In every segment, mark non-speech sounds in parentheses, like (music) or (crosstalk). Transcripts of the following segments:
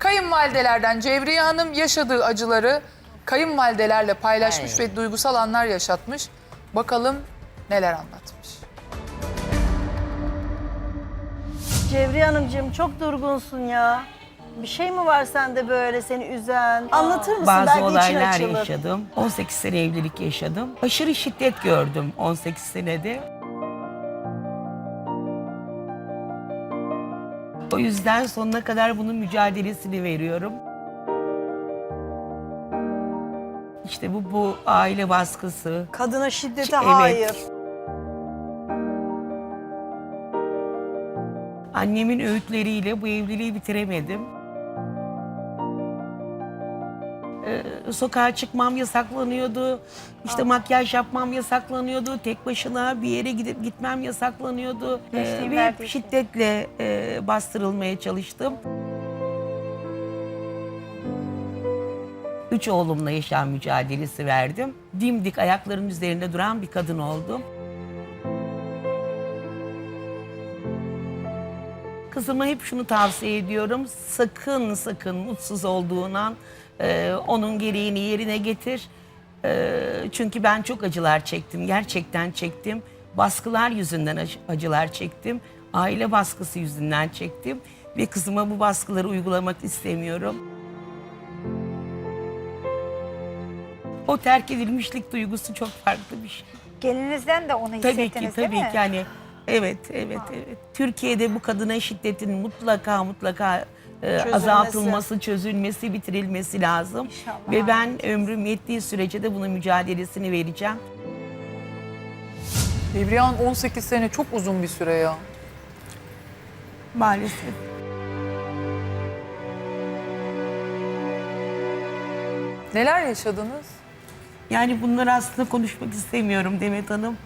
Kayınvalidelerden Cevriye Hanım yaşadığı acıları kayınvalidelerle paylaşmış Aynen. ve duygusal anlar yaşatmış. Bakalım neler anlatmış. Cevriye Hanımcığım çok durgunsun ya. Bir şey mi var sende böyle seni üzen? Anlatır mısın? Bazı Belki olaylar yaşadım. 18 sene evlilik yaşadım. Aşırı şiddet gördüm 18 senede. O yüzden sonuna kadar bunun mücadelesini veriyorum. İşte bu bu aile baskısı. Kadına şiddete Evet. hayır. Annemin öğütleriyle bu evliliği bitiremedim. Sokağa çıkmam yasaklanıyordu. İşte makyaj yapmam yasaklanıyordu. Tek başına bir yere gidip gitmem yasaklanıyordu. Ee, Geçtiğim ve şiddetle e, bastırılmaya çalıştım. Üç oğlumla yaşam mücadelesi verdim. Dimdik ayaklarının üzerinde duran bir kadın oldum. Kızıma hep şunu tavsiye ediyorum. Sakın sakın mutsuz olduğun an e, onun gereğini yerine getir. E, çünkü ben çok acılar çektim. Gerçekten çektim. Baskılar yüzünden ac- acılar çektim. Aile baskısı yüzünden çektim. Ve kızıma bu baskıları uygulamak istemiyorum. O terk edilmişlik duygusu çok farklı bir şey. Gelinizden de onu Tabii hissettiniz ki, değil tabii mi? ki yani evet, evet, evet. Türkiye'de bu kadına şiddetin mutlaka mutlaka e, azaltılması, çözülmesi, bitirilmesi lazım. İnşallah. Ve ben ömrüm yettiği sürece de bunun mücadelesini vereceğim. Cevriye Hanım 18 sene çok uzun bir süre ya. Maalesef. Neler yaşadınız? Yani bunları aslında konuşmak istemiyorum Demet Hanım.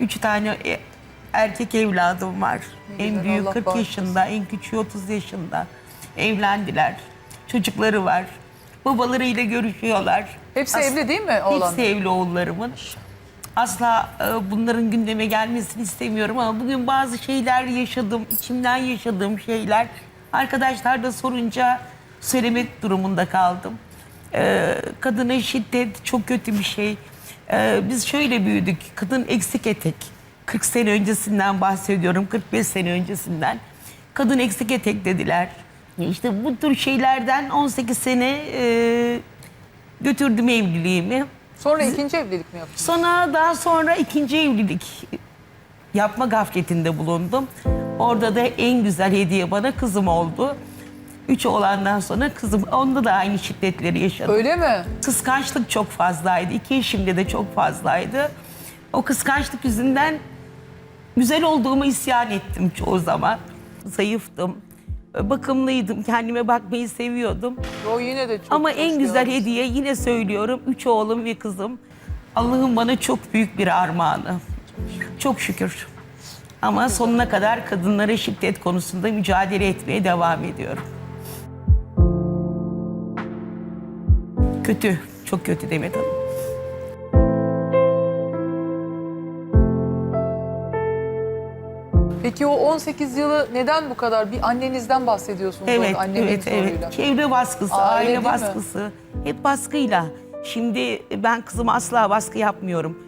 Üç tane e, erkek evladım var. Ne en güzel, büyük Allah 40 bağışlasın. yaşında, en küçüğü 30 yaşında. Evlendiler. Çocukları var. Babalarıyla görüşüyorlar. Hepsi As- evli değil mi oğlanlar? Hepsi evli oğullarımın. Asla e, bunların gündeme gelmesini istemiyorum ama bugün bazı şeyler yaşadım, içimden yaşadığım şeyler. Arkadaşlar da sorunca söylemek durumunda kaldım. E, kadına şiddet çok kötü bir şey. E, biz şöyle büyüdük, kadın eksik etek. 40 sene öncesinden bahsediyorum, 45 sene öncesinden. Kadın eksik etek dediler. İşte bu tür şeylerden 18 sene e, götürdüm evliliğimi. Sonra ikinci evlilik mi yaptınız? Sonra daha sonra ikinci evlilik yapma gafletinde bulundum. Orada da en güzel hediye bana kızım oldu. Üç oğlandan sonra kızım, onda da aynı şiddetleri yaşadım. Öyle mi? Kıskançlık çok fazlaydı. İki eşimde de çok fazlaydı. O kıskançlık yüzünden güzel olduğumu isyan ettim çoğu zaman. Zayıftım, bakımlıydım, kendime bakmayı seviyordum. O yine de çok Ama en güzel hediye yine söylüyorum. Üç oğlum ve kızım. Allah'ın bana çok büyük bir armağanı. Çok şükür. Ama sonuna kadar kadınlara şiddet konusunda mücadele etmeye devam ediyorum. Kötü, çok kötü Demet Hanım. Peki o 18 yılı neden bu kadar? Bir annenizden bahsediyorsunuz Evet, orada annenin evet, soruyla. evet. Çevre baskısı, Aile aile, değil mi? baskısı. Hep baskıyla. Şimdi ben kızıma asla baskı yapmıyorum.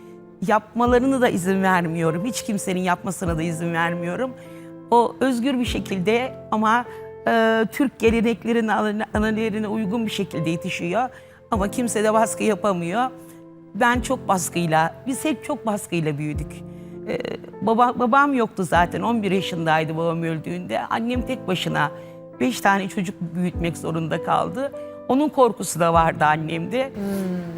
Yapmalarını da izin vermiyorum. Hiç kimsenin yapmasına da izin vermiyorum. O özgür bir şekilde ama e, Türk geleneklerine, ana- ananelerine uygun bir şekilde yetişiyor. Ama kimse de baskı yapamıyor. Ben çok baskıyla, biz hep çok baskıyla büyüdük. Ee, baba, babam yoktu zaten. 11 yaşındaydı babam öldüğünde. Annem tek başına 5 tane çocuk büyütmek zorunda kaldı. Onun korkusu da vardı annemde.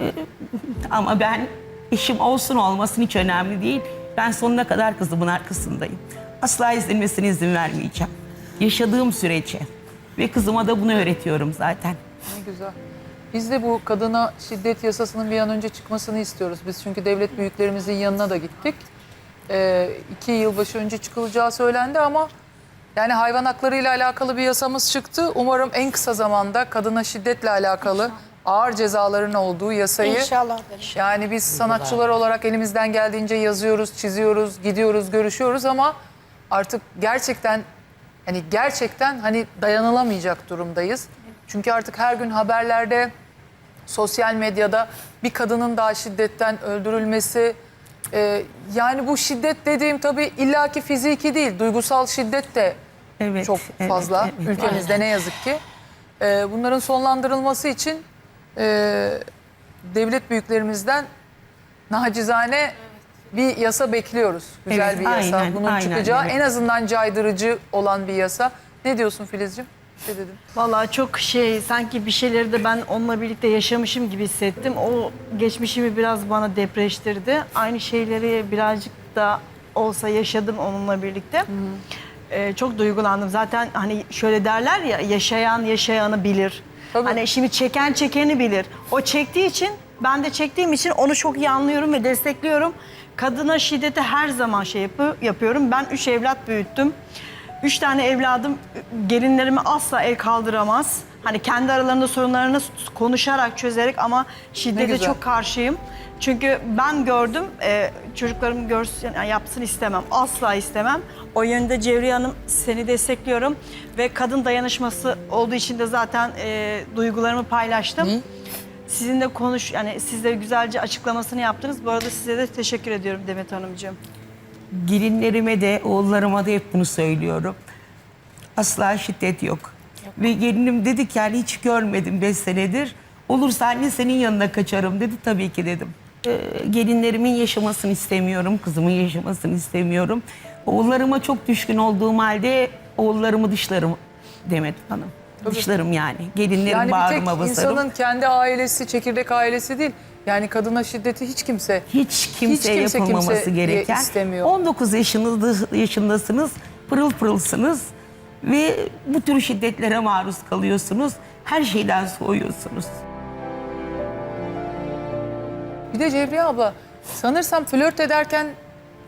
Ee, (laughs) ama ben eşim olsun olmasın hiç önemli değil. Ben sonuna kadar kızımın arkasındayım. Asla ezilmesine izin vermeyeceğim. Yaşadığım sürece. Ve kızıma da bunu öğretiyorum zaten. Ne güzel. Biz de bu kadına şiddet yasasının bir an önce çıkmasını istiyoruz. Biz çünkü devlet büyüklerimizin yanına da gittik. Ee, iki yılbaşı önce çıkılacağı söylendi ama yani hayvan haklarıyla alakalı bir yasamız çıktı. Umarım en kısa zamanda kadına şiddetle alakalı ağır cezaların olduğu yasayı İnşallah. yani biz sanatçılar olarak elimizden geldiğince yazıyoruz, çiziyoruz, gidiyoruz, görüşüyoruz ama artık gerçekten hani gerçekten hani dayanılamayacak durumdayız. Çünkü artık her gün haberlerde, sosyal medyada bir kadının daha şiddetten öldürülmesi. E, yani bu şiddet dediğim tabii illaki fiziki değil, duygusal şiddet de Evet, çok evet, fazla evet. ülkemizde ne yazık ki. E, bunların sonlandırılması için e, devlet büyüklerimizden nacizane bir yasa bekliyoruz. Güzel Evet, bir yasa. aynen, Bunun aynen, çıkacağı evet. en azından caydırıcı olan bir yasa. Ne diyorsun Filizciğim? Dedim. Vallahi çok şey sanki bir şeyleri de ben onunla birlikte yaşamışım gibi hissettim. O geçmişimi biraz bana depreştirdi. Aynı şeyleri birazcık da olsa yaşadım onunla birlikte. Ee, çok duygulandım. Zaten hani şöyle derler ya yaşayan yaşayanı bilir. Tabii. Hani şimdi çeken çekeni bilir. O çektiği için ben de çektiğim için onu çok iyi anlıyorum ve destekliyorum. Kadına şiddeti her zaman şey yapı- yapıyorum. Ben üç evlat büyüttüm. Üç tane evladım gelinlerimi asla el kaldıramaz. Hani kendi aralarında sorunlarını konuşarak, çözerek ama şiddete çok karşıyım. Çünkü ben gördüm, e, çocuklarım görsün, yani yapsın istemem, asla istemem. O yönde Cevriye Hanım seni destekliyorum ve kadın dayanışması olduğu için de zaten e, duygularımı paylaştım. Sizin de konuş, yani siz de güzelce açıklamasını yaptınız. Bu arada size de teşekkür ediyorum Demet Hanımcığım. Gelinlerime de oğullarıma da hep bunu söylüyorum. Asla şiddet yok. Ve gelinim dedi ki yani hiç görmedim 5 senedir. Olursa anne senin yanına kaçarım dedi. Tabii ki dedim. Ee, gelinlerimin yaşamasını istemiyorum. Kızımın yaşamasını istemiyorum. Oğullarıma çok düşkün olduğum halde oğullarımı dışlarım Demet Hanım. Dışlarım yani. Gelinlerim Yani bir tek bağrıma basarım. insanın kendi ailesi, çekirdek ailesi değil. Yani kadına şiddeti hiç kimse hiç kimseye kimse yapılmaması kimseye gereken. istemiyor. 19 yaşınızda, yaşındasınız, pırıl pırılsınız ve bu tür şiddetlere maruz kalıyorsunuz. Her şeyden soğuyorsunuz. Bir de Cevriye abla sanırsam flört ederken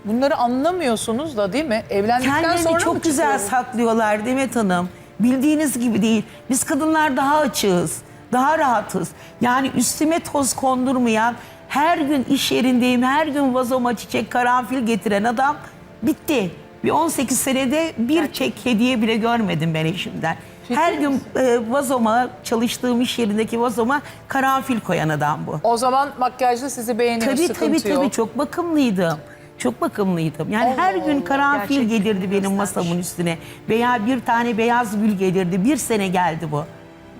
bunları anlamıyorsunuz da değil mi? Evlendikten Kendilerini sonra mı çok güzel çıkıyor saklıyorlar Demet Hanım. Bildiğiniz gibi değil. Biz kadınlar daha açığız, daha rahatız. Yani üstüme toz kondurmayan, her gün iş yerindeyim, her gün vazoma çiçek, karanfil getiren adam bitti. Bir 18 senede bir çek hediye bile görmedim ben eşimden. Her gün e, vazoma, çalıştığım iş yerindeki vazoma karanfil koyan adam bu. O zaman makyajlı sizi beğeniyor, Tabii sıkıntı tabii tabii yok. çok bakımlıydım. Çok bakımlıydım. Yani her gün karanfil gerçek gelirdi benim masamın üstüne. Veya bir tane beyaz gül gelirdi. Bir sene geldi bu.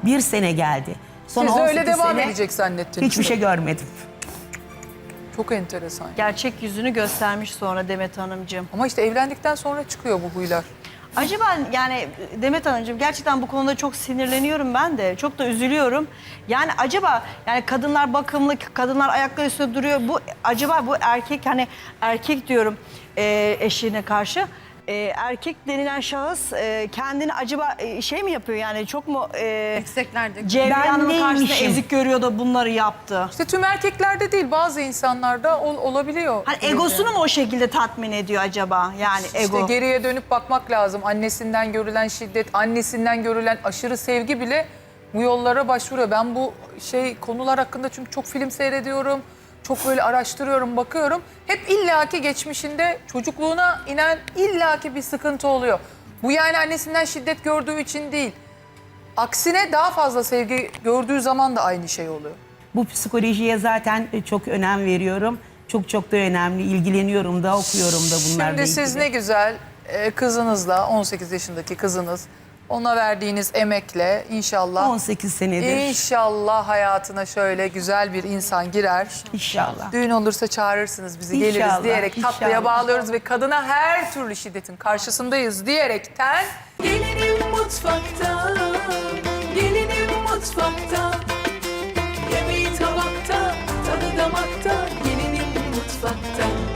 Bir sene geldi. Sonra Siz de öyle 18 devam sene edecek zannettiniz. Hiçbir şey görmedim. Çok enteresan. Gerçek yüzünü göstermiş sonra Demet Hanımcığım. Ama işte evlendikten sonra çıkıyor bu huylar. Acaba yani Demet Hanımcığım gerçekten bu konuda çok sinirleniyorum ben de. Çok da üzülüyorum. Yani acaba yani kadınlar bakımlı, kadınlar ayakları üstünde duruyor. Bu acaba bu erkek hani erkek diyorum e, eşine karşı. E, erkek denilen şahıs e, kendini acaba e, şey mi yapıyor yani çok mu e, Yükseklerde. Cevriye Ben Hanım'ın karşısında neymişim? ezik görüyor da bunları yaptı? İşte tüm erkeklerde değil bazı insanlarda ol- olabiliyor. Hani egosunu mu o şekilde tatmin ediyor acaba? Yani ego. İşte geriye dönüp bakmak lazım. Annesinden görülen şiddet, annesinden görülen aşırı sevgi bile bu yollara başvuruyor. Ben bu şey konular hakkında çünkü çok film seyrediyorum. Çok böyle araştırıyorum, bakıyorum. Hep illaki geçmişinde çocukluğuna inen illaki bir sıkıntı oluyor. Bu yani annesinden şiddet gördüğü için değil. Aksine daha fazla sevgi gördüğü zaman da aynı şey oluyor. Bu psikolojiye zaten çok önem veriyorum. Çok çok da önemli. İlgileniyorum da, okuyorum da bunlarla Şimdi siz ilgili. ne güzel e, kızınızla 18 yaşındaki kızınız ona verdiğiniz emekle inşallah 18 senedir. inşallah hayatına şöyle güzel bir insan girer. İnşallah. Düğün olursa çağırırsınız bizi geliriz İnşallah, diyerek tatlıya inşallah. bağlıyoruz ve kadına her türlü şiddetin karşısındayız diyerekten Gelinim mutfakta, gelinim mutfakta. Yemeği tabakta, tadı damakta, gelinim mutfakta.